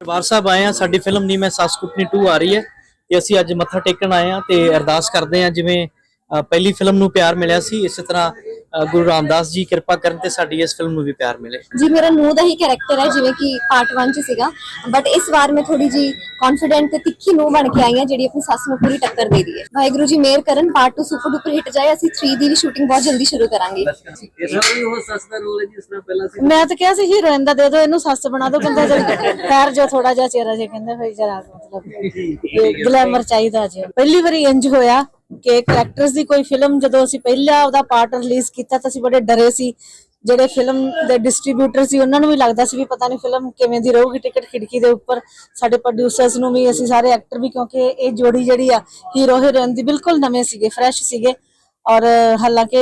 ਦਰਬਾਰ ਸਾਹਿਬ ਆਏ ਆ ਸਾਡੀ ਫਿਲਮ ਨਹੀਂ ਮੈਂ ਸੱਸ ਕੁੱਟਣੀ 2 ਆ ਰਹੀ ਹੈ। ਤੇ ਅਸੀਂ ਅੱਜ ਮੱਥਾ ਟੇਕਣ ਆਏ ਆ ਤੇ ਅਰਦਾਸ ਕਰਦੇ ਆ ਜਿਵੇਂ ਅ, ਪਹਿਲੀ ਫਿਲਮ ਨੂੰ ਪਿਆਰ ਮਿਲਿਆ ਸੀ ਇਸੇ ਤਰ੍ਹਾਂ ਗੁਰੂ ਰਾਮਦਾਸ ਜੀ ਕਿਰਪਾ ਕਰਨ ਤੇ ਸਾਡੀ ਇਸ ਫਿਲਮ ਨੂੰ ਵੀ ਪਿਆਰ ਮਿਲੇ। ਜੀ ਮੇਰਾ ਨੂੰਹ ਦਾ ਹੀ ਕੈਰੈਕਟਰ ਹੈ ਜਿਵੇਂ ਕਿ ਪਾਰਟ 1 ਚ ਸੀਗਾ। ਬਟ ਇਸ ਵਾਰ ਮੈਂ ਥੋੜੀ ਜੀ ਕੌਨਫੀਡੈਂਟ ਤੇ ਤਿੱਖੀ ਨੂੰਹ ਬਣ ਕੇ ਆਈ ਹਾਂ ਜਿਹੜੀ ਆਪਣੀ ਸੱਸ ਨੂੰ ਪੂਰੀ ਟੱਕਰ ਦੇ ਰਹੀ ਹੈ। ਵਾਹਿਗੁਰੂ ਜੀ ਮਿਹਰ ਕਰਨ ਪਾਰਟ 2 ਸੁਪਰ ਡੁਪਰ ਹਿੱਟ ਜਾਏ ਅਸੀਂ 3 ਦੀ ਵੀ ਸ਼ੂਟਿੰਗ ਬਹੁਤ ਜਲਦੀ ਸ਼ੁਰੂ ਕਰਾਂਗੇ। ਇਸ ਤਰ੍ਹਾਂ ਵੀ ਉਹ ਸੱਸ ਦਾ ਰੋਲ ਹੈ ਜਿਸ ਤਰ੍ਹਾਂ ਪਹਿਲਾਂ ਸੀ। ਮੈਂ ਤਾਂ ਕਿਹਾ ਸੀ ਹੀਰੋਇਨ ਦਾ ਦੇ ਦਿਓ ਇਹਨੂੰ ਸੱਸ ਬਣਾ ਦਿਓ ਕਹਿੰਦਾ ਜਦ ਖੈਰ ਜੋ ਥੋੜਾ ਜਿਹਾ ਚਿਹਰਾ ਜੇ ਕਹਿੰਦਾ ਫਿਰ ਜਰਾ ਮਤਲਬ ਗਲੈਮਰ ਚਾਹੀਦਾ ਜੇ। ਪਹਿਲੀ ਵਾਰੀ ਇੰਜ ਹੋਇਆ। ਕਿ ਕੈਰੈਕਟਰਸ ਦੀ ਕੋਈ ਫਿਲਮ ਜਦੋਂ ਅਸੀਂ ਪਹਿਲਾ ਉਹਦਾ ਪਾਰਟ ਰਿਲੀਜ਼ ਕੀਤਾ ਤਾਂ ਅਸੀਂ ਬੜੇ ਡਰੇ ਸੀ। ਜਿਹੜੇ ਫਿਲਮ ਦੇ ਡਿਸਟ੍ਰੀਬਿਊਟਰ ਸੀ, ਉਹਨਾਂ ਨੂੰ ਵੀ ਲੱਗਦਾ ਸੀ ਵੀ ਪਤਾ ਨਹੀਂ ਫਿਲਮ ਕਿਵੇਂ ਦੀ ਰਹੂਗੀ ਟਿਕਟ ਖਿੜਕੀ ਦੇ ਉੱਪਰ। ਸਾਡੇ ਪ੍ਰੋਡਿਊਸਰਸ ਨੂੰ ਵੀ, ਅਸੀਂ ਸਾਰੇ ਐਕਟਰ ਵੀ, ਕਿਉਂਕਿ ਇਹ ਜੋੜੀ ਜਿਹੜੀ ਆ ਹੀਰੋ ਹੀਰੋਇਨ ਦੀ ਬਿਲਕੁਲ ਨਵੇਂ ਸੀਗੇ ਫਰੈਸ਼ ਸੀਗੇ। ਔਰ ਹਾਲਾਂਕਿ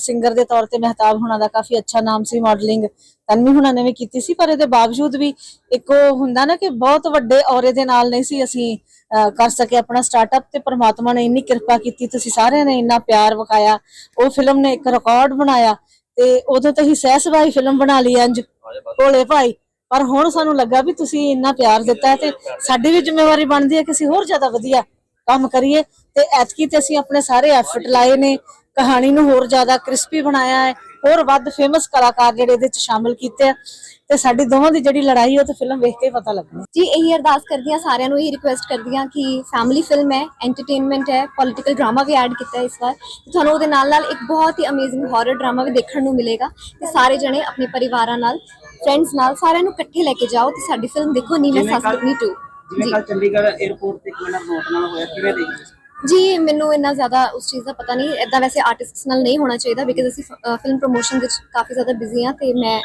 ਸਿੰਗਰ ਦੇ ਤੌਰ ਤੇ ਮਹਿਤਾਬ ਹੁਣਾਂ ਦਾ ਕਾਫੀ ਅੱਛਾ ਨਾਮ ਸੀ ਮਾਡਲਿੰਗ ਤਨਵੀ ਹੁਣਾਂ ਨੇ ਵੀ ਕੀਤੀ ਸੀ, ਪਰ ਇਹਦੇ ਬਾਵਜੂਦ ਵੀ ਇੱਕ ਹੁੰਦਾ ਨਾ ਕਿ ਬਹੁਤ ਵੱਡੇ ਔਰੇ ਦੇ ਨਾਲ ਨਹੀਂ ਸੀ ਅਸੀਂ ਕਰ ਸਕੇ ਆਪਣਾ ਸਟਾਰਟਅਪ ਤੇ ਪ੍ਰਮਾਤਮਾ ਨੇ ਇੰਨੀ ਕਿਰਪਾ ਕੀਤੀ, ਤੁਸੀਂ ਸਾਰਿਆਂ ਨੇ ਇੰਨਾ ਪਿਆਰ ਵਿਖਾਇਆ। ਉਹ ਫਿਲਮ ਨੇ ਇੱਕ ਰਿਕਾਰਡ ਬਣਾਇਆ ਤੇ ਉਦੋਂ ਤੇ ਹੀ ਸਹਿਸਵਾਈ ਫਿਲਮ ਬਣਾ ਲਈ ਇੰਜ। ਭੋਲੇ ਭਾਈ, ਪਰ ਹੁਣ ਸਾਨੂੰ ਲੱਗਾ ਵੀ ਤੁਸੀਂ ਇੰਨਾ ਪਿਆਰ ਦਿੱਤਾ ਤੇ ਸਾਡੀ ਵੀ ਜ਼ਿੰਮੇਵਾਰੀ ਬਣਦੀ ਹੈ ਕਿ ਅਸੀਂ ਹੋਰ ਜ਼ਿਆਦਾ ਵਧੀਆ ਕੰਮ ਕਰੀਏ ਤੇ ਐਤਕੀ ਤੇ ਅਸੀਂ ਆਪਣੇ ਸਾਰੇ ਐਫਰਟ ਲਾਏ ਨੇ। ਕਹਾਣੀ ਨੂੰ ਹੋਰ ਜ਼ਿਆਦਾ ਕ੍ਰਿਸਪੀ ਬਣਾਇਆ ਹੈ ਹੋਰ ਵੱਧ ਫੇਮਸ ਕਲਾਕਾਰ ਜਿਹੜੇ ਇਹਦੇ ਚ ਸ਼ਾਮਿਲ ਕੀਤੇ ਆ। ਤੇ ਸਾਡੀ ਦੋਵਾਂ ਦੀ ਜਿਹੜੀ ਲੜਾਈ ਉਹ ਤੇ ਫਿਲਮ ਵੇਖ ਕੇ ਪਤਾ ਲੱਗਣੀ। ਜੀ ਇਹੀ ਅਰਦਾਸ ਕਰਦੀ ਹਾਂ ਸਾਰਿਆਂ ਨੂੰ ਇਹੀ ਰਿਕੁਐਸਟ ਕਰਦੀ ਹਾਂ ਕਿ ਫੈਮਿਲੀ ਫਿਲਮ ਹੈ ਐਂਟਰਟੇਨਮੈਂਟ ਹੈ ਪੋਲਿਟੀਕਲ ਡਰਾਮਾ ਵੀ ਐਡ ਕੀਤਾ ਹੈ ਇਸ ਵਾਰ। ਤੁਹਾਨੂੰ ਉਹਦੇ ਨਾਲ ਨਾਲ ਇੱਕ ਬਹੁਤ ਹੀ ਅਮੇਜ਼ਿੰਗ ਹਾਰਰ ਡਰਾਮਾ ਵੀ ਦੇਖਣ ਨੂੰ ਮਿਲੇਗਾ। ਤੇ ਸਾਰੇ ਜਣੇ ਆਪਣੇ ਪਰਿਵਾਰਾਂ ਨਾਲ ਫਰੈਂਡਸ ਨਾਲ ਸਾਰਿਆਂ ਨੂੰ ਇਕੱਠੇ ਲੈ ਕੇ ਜਾਓ ਤੇ ਸਾਡੀ ਫਿਲਮ ਦੇਖੋ ਨੀ ਮੈਂ ਜਿਵੇਂ ਸੱਸ ਕੱਲ੍ਹ- ਆਪਣੀ 2 ਜਿਵੇਂ ਕੱਲ ਚੰਡੀਗੜ੍ਹ 에ਅਰਪੋਰਟ ਤੇ ਕਿਵੇਂ ਨੋਟ ਨਾਲ ਹੋਇਆ ਕਿਵੇਂ ਦੇਖਦੇ? ਜੀ ਮੈਨੂੰ ਇੰਨਾ ਜ਼ਿਆਦਾ ਉਸ ਚੀਜ਼ ਦਾ ਪਤਾ ਨਹੀਂ ਇਦਾਂ ਵੈਸੇ ਆਰਟਿਸਟਸ ਨਾਲ ਨਹੀਂ ਹੋਣਾ ਚਾਹੀਦਾ ਬਿਕਾਜ਼ ਅਸੀਂ ਫਿਲਮ ਪ੍ਰੋਮੋਸ਼ਨ ਵਿੱਚ ਕਾਫੀ ਜ਼ਿਆਦਾ ਬਿਜ਼ੀ ਹਾਂ ਤੇ ਮੈਂ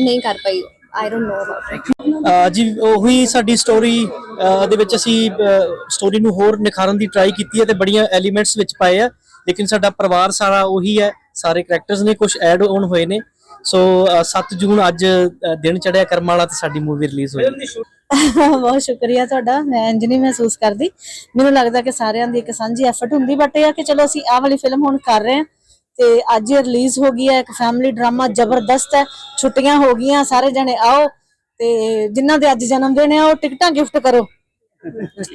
ਨਹੀਂ ਕਰ ਪਾਈ। ਆਈ ਡੋਨਟ ਨੋ ਅਬਾਊਟ ਜੀ ਉਹੀ ਸਾਡੀ ਸਟੋਰੀ ਦੇ ਵਿੱਚ ਅਸੀਂ ਸਟੋਰੀ ਨੂੰ ਹੋਰ ਨਿਖਾਰਨ ਦੀ ਟਰਾਈ ਕੀਤੀ ਹੈ ਤੇ ਬੜੀਆਂ ਐਲੀਮੈਂਟਸ ਵਿੱਚ ਪਾਏ ਆ। ਲੇਕਿਨ ਸਾਡਾ ਪਰਿਵਾਰ ਸਾਰਾ ਉਹੀ ਹੈ ਸਾਰੇ ਕੈਰੈਕਟਰਸ ਨੇ ਕੁਝ ਐਡ ਆਨ ਹੋਏ ਨੇ। ਸੋ ਅ, 7 ਜੂਨ ਅੱਜ ਦਿਨ ਚੜਿਆ ਕਰਮ ਵਾਲਾ ਤੇ ਸਾਡੀ ਮੂਵੀ ਰਿਲੀਜ਼ ਹੋਈ। ਬਹੁਤ ਸ਼ੁਕਰੀਆ ਤੁਹਾਡਾ ਮੈਂ ਇੰਜ ਨਹੀਂ ਮਹਿਸੂਸ ਕਰਦੀ। ਮੈਨੂੰ ਲੱਗਦਾ ਕਿ ਸਾਰਿਆਂ ਦੀ ਇੱਕ ਸਾਂਝੀ ਐਫਰਟ ਹੁੰਦੀ ਬਟ ਇਹ ਆ ਕਿ ਚਲੋ ਅਸੀਂ ਆਹ ਵਾਲੀ ਫਿਲਮ ਹੁਣ ਕਰ ਰਹੇ ਹਾਂ ਤੇ ਅੱਜ ਇਹ ਰਿਲੀਜ਼ ਹੋ ਗਈ ਹੈ ਇੱਕ ਫੈਮਿਲੀ ਡਰਾਮਾ ਜ਼ਬਰਦਸਤ ਹੈ ਛੁੱਟੀਆਂ ਹੋ ਗਈਆਂ ਸਾਰੇ ਜਣੇ ਆਓ ਤੇ ਜਿਨ੍ਹਾਂ ਦੇ ਅੱਜ ਜਨਮ ਦਿਨ ਹੈ ਉਹ ਟਿਕਟਾਂ ਗਿਫਟ ਕਰੋ।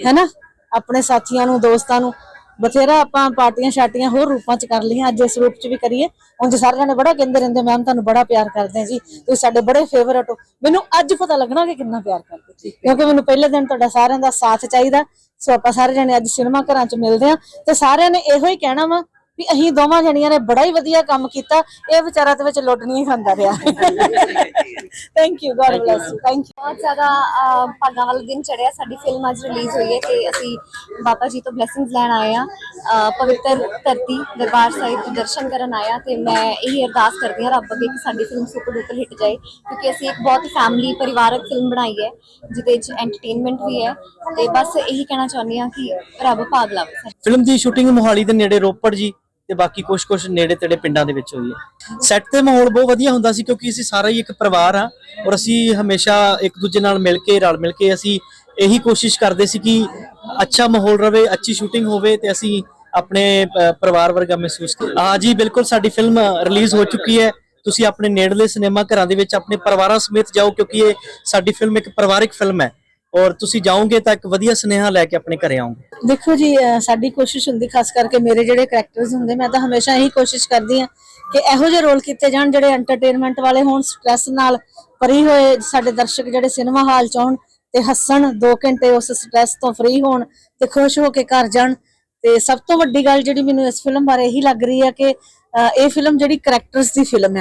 ਹੈਨਾ ਆਪਣੇ ਸਾਥੀਆਂ ਨੂੰ ਦੋਸਤਾਂ ਨੂੰ। ਬਥੇਰਾ ਆਪਾਂ ਪਾਰਟੀਆਂ ਸ਼ਾਟੀਆਂ ਹੋਰ ਰੂਪਾਂ ਚ ਕਰ ਲਈਆਂ ਅੱਜ ਇਸ ਰੂਪ ਚ ਵੀ ਕਰੀਏ। ਉਂਝ ਸਾਰੇ ਜਣੇ ਬੜਾ ਕਹਿੰਦੇ ਰਹਿੰਦੇ ਮੈਮ ਤੁਹਾਨੂੰ ਬੜਾ ਪਿਆਰ ਕਰਦੇ ਹਾਂ ਜੀ ਤੁਸੀਂ ਸਾਡੇ ਬੜੇ ਫੇਵਰਟ ਹੋ। ਮੈਨੂੰ ਅੱਜ ਪਤਾ ਲੱਗਣਾ ਕਿ ਕਿੰਨਾ ਪਿਆਰ ਕਰਦੇ ਕਿਉਂਕਿ ਮੈਨੂੰ ਪਹਿਲੇ ਦਿਨ ਤੁਹਾਡਾ ਸਾਰਿਆਂ ਦਾ ਸਾਥ ਚਾਹੀਦਾ। ਸੋ ਆਪਾਂ ਸਾਰੇ ਜਣੇ ਅੱਜ ਸਿਨੇਮਾ ਘਰਾਂ ਚ ਮਿਲਦੇ ਆ ਤੇ ਸਾਰਿਆਂ ਨੇ ਇਹੋ ਹੀ ਕਹਿਣਾ ਵਾ ਵੀ ਅਸੀਂ ਦੋਵਾਂ ਜਣੀਆਂ ਨੇ ਬੜਾ ਹੀ ਵਧੀਆ ਕੰਮ ਕੀਤਾ ਇਹ ਵਿਚਾਰਾ ਤੇ ਵਿੱਚ ਲੁੱਟ ਨਹੀਂ ਖਾਂਦਾ ਰਿਹਾ thank you god bless you thank you ਬਹੁਤ ਜ਼ਿਆਦਾ ਭਾਗਾਂ ਵਾਲਾ ਦਿਨ ਚੜਿਆ ਸਾਡੀ ਫਿਲਮ ਅੱਜ ਰਿਲੀਜ਼ ਹੋਈ ਹੈ ਤੇ ਅਸੀਂ ਬਾਬਾ ਜੀ ਤੋਂ ਬਲੇਸਿੰਗਸ ਲੈਣ ਆਏ ਆ ਪਵਿੱਤਰ ਧਰਤੀ ਦਰਬਾਰ ਸਾਹਿਬ ਦੇ ਦਰਸ਼ਨ ਕਰਨ ਆਇਆ ਤੇ ਮੈਂ ਇਹੀ ਅਰਦਾਸ ਕਰਦੀ ਹਾਂ ਰੱਬ ਅੱਗੇ ਕਿ ਸਾਡੀ ਫਿਲਮ ਸੁਪਰ ਡੂਪਰ ਹਿੱਟ ਜਾਏ ਕਿਉਂਕਿ ਅਸੀਂ ਇੱਕ ਬਹੁਤ ਹੀ ਫੈਮਿਲੀ ਪਰਿਵਾਰਕ ਫਿਲਮ ਬਣਾਈ ਹੈ ਜਿਹਦੇ ਵਿੱਚ ਐਂਟਰਟੇਨਮੈਂਟ ਵੀ ਹੈ ਤੇ ਬਸ ਇਹੀ ਕਹਿਣਾ ਚਾਹੁੰਦੀ ਹਾਂ ਕਿ ਰੱਬ ਭਾਗ ਲਾਵੇ। ਫਿਲਮ ਦੀ ਸ਼ੂਟਿੰਗ ਮੋਹਾਲੀ ਦੇ ਨੇੜੇ ਰੋਪੜ ਜੀ ਤੇ ਬਾਕੀ ਕੁਝ ਕੁਝ ਨੇੜੇ ਤੇੜੇ ਪਿੰਡਾਂ ਦੇ ਵਿੱਚ ਹੋਈ ਹੈ। ਸੈੱਟ ਤੇ ਮਾਹੌਲ ਬਹੁਤ ਵਧੀਆ ਹੁੰਦਾ ਸੀ ਕਿਉਂਕਿ ਅਸੀਂ ਸਾਰਾ ਹੀ ਇੱਕ ਪਰਿਵਾਰ ਆ ਔਰ ਅਸੀਂ ਹਮੇਸ਼ਾ ਇੱਕ ਦੂਜੇ ਨਾਲ ਮਿਲ ਕੇ, ਰਲ ਮਿਲ ਕੇ ਅਸੀਂ ਇਹੀ ਕੋਸ਼ਿਸ਼ ਕਰਦੇ ਸੀ ਕਿ ਅੱਛਾ ਮਾਹੌਲ ਰਵੇ, ਅੱਛੀ ਸ਼ੂਟਿੰਗ ਹੋਵੇ ਤੇ ਅਸੀਂ ਆਪਣੇ ਪਰਿਵਾਰ ਵਰਗਾ ਮਹਿਸੂਸ ਕਰੀਏ। ਹਾਂ ਜੀ, ਬਿਲਕੁਲ ਸਾਡੀ ਫਿਲਮ ਰਿਲੀਜ਼ ਹੋ ਚੁੱਕੀ ਹੈ। ਤੁਸੀਂ ਆਪਣੇ ਨੇੜਲੇ ਸਿਨੇਮਾ ਘਰਾਂ ਦੇ ਵਿੱਚ ਆਪਣੇ ਪਰਿਵਾਰਾਂ ਸਮੇਤ ਜਾਓ ਕਿਉਂਕਿ ਇਹ ਸਾਡੀ ਫਿਲਮ ਇੱਕ ਪਰਿਵਾਰਿਕ ਫਿਲਮ ਹੈ। ਔਰ ਤੁਸੀਂ ਜਾਓਗੇ ਤਾਂ ਇੱਕ ਵਧੀਆ ਸੁਨੇਹਾ ਲੈ ਕੇ ਆਪਣੇ ਘਰੇ ਆਓਗੇ। ਦੇਖੋ ਜੀ, ਅਹ ਸਾਡੀ ਕੋਸ਼ਿਸ਼ ਹੁੰਦੀ, ਖਾਸ ਕਰਕੇ ਮੇਰੇ ਜਿਹੜੇ ਕੈਰੈਕਟਰਸ ਹੁੰਦੇ, ਮੈਂ ਤਾਂ ਹਮੇਸ਼ਾ ਇਹੀ ਕੋਸ਼ਿਸ਼ ਕਰਦੀ ਆ ਕਿ ਇਹੋ ਜਿਹੇ ਰੋਲ ਕੀਤੇ ਜਾਣ ਜਿਹੜੇ ਐਂਟਰਟੇਨਮੈਂਟ ਵਾਲੇ ਹੋਣ ਸਟ੍ਰੈਸ ਨਾਲ ਭਰੀ ਹੋਏ, ਸਾਡੇ ਦਰਸ਼ਕ ਜਿਹੜੇ ਸਿਨੇਮਾ ਹਾਲ ਚ ਆਉਣ ਤੇ ਹੱਸਣ 2 ਘੰਟੇ ਉਸ ਸਟ੍ਰੈਸ ਤੋਂ ਫ੍ਰੀ ਹੋਣ ਤੇ ਖੁਸ਼ ਹੋ ਕੇ ਘਰ ਜਾਣ। ਤੇ ਸਭ ਤੋਂ ਵੱਡੀ ਗੱਲ ਜਿਹੜੀ ਮੈਨੂੰ ਇਸ ਫਿਲਮ ਬਾਰੇ ਇਹੀ ਲੱਗ ਰਹੀ ਹੈ ਕਿ, ਅਹ ਇਹ ਫਿਲਮ ਜਿਹੜੀ ਕੈਰੈਕਟਰਸ ਦੀ ਫਿਲਮ ਹੈ।